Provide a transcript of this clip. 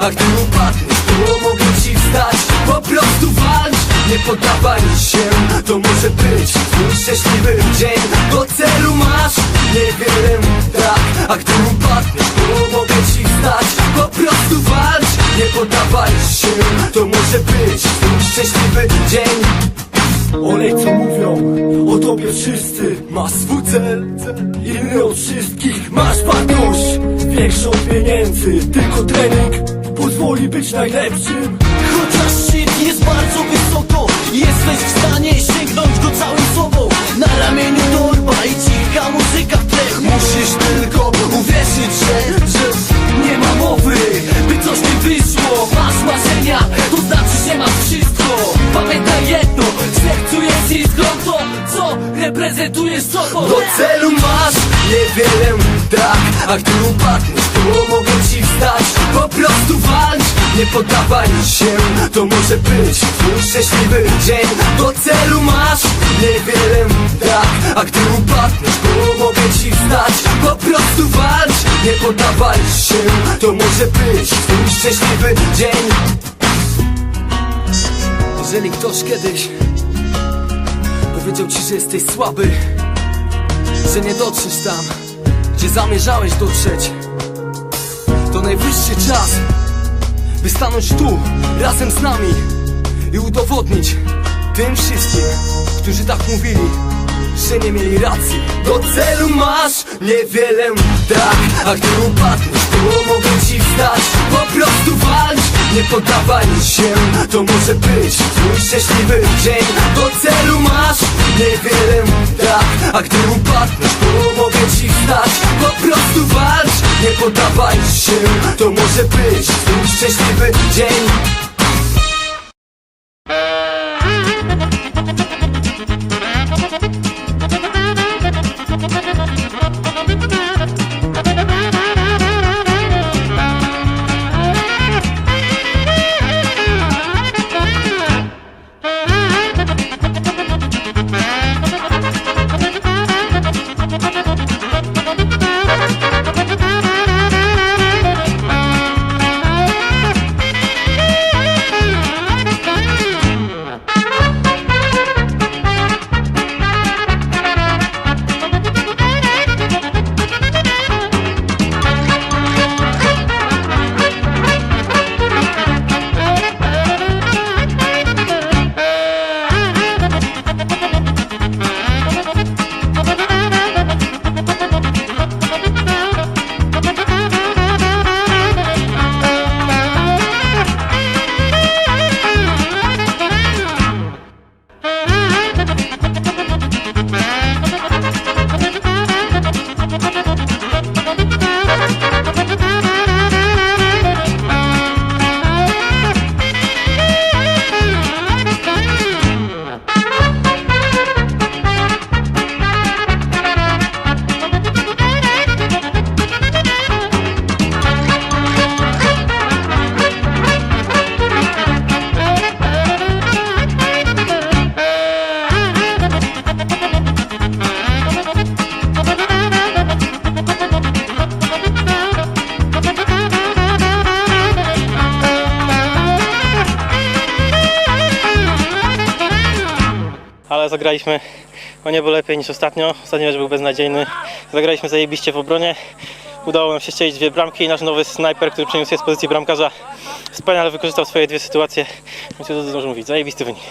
A gdy upadniesz, to mogę ci wstać. Po prostu walcz, nie poddawaj się To może być twój szczęśliwy dzień. Do celu masz niewiele tak A gdy upadniesz, to mogę ci wstać. Po prostu walcz, nie poddawaj się To może być twój szczęśliwy dzień Olej co mówią o tobie wszyscy Masz swój cel, inny od wszystkich Masz wartość, większą pieniędzy. Tylko trening pozwoli być najlepszym. Chociaż szczyt jest bardzo wysoko Do celu masz. Niewiele tak A gdy upadniesz, to mogę ci wstać. Po prostu walcz, nie poddawaj się. To może być twój szczęśliwy dzień. Do celu masz. Niewiele tak A gdy upadniesz, to mogę ci wstać. Po prostu walcz, nie poddawaj się. To może być twój szczęśliwy dzień. Jeżeli ktoś kiedyś powiedział ci, że jesteś słaby, że nie dotrzesz tam, gdzie zamierzałeś dotrzeć, to najwyższy czas, by stanąć tu razem z nami i udowodnić tym wszystkim, którzy tak mówili, że nie mieli racji. Do celu masz niewiele tak, a gdy upadniesz, to mogę ci wstać. Po prostu walcz, nie poddawaj się, to może być twój szczęśliwy dzień. Do celu masz niewiele tak, a gdy upadniesz, to mogę ci wstać. Po prostu walcz, nie poddawaj się, to może być twój szczęśliwy dzień. Ale zagraliśmy o niebo lepiej niż ostatnio. Ostatni mecz był beznadziejny. Zagraliśmy zajebiście w obronie. Udało nam się strzelić dwie bramki i nasz nowy snajper, który przeniósł się z pozycji bramkarza, wspaniale wykorzystał swoje dwie sytuacje. Więc co dużo mówić, zajebisty wynik.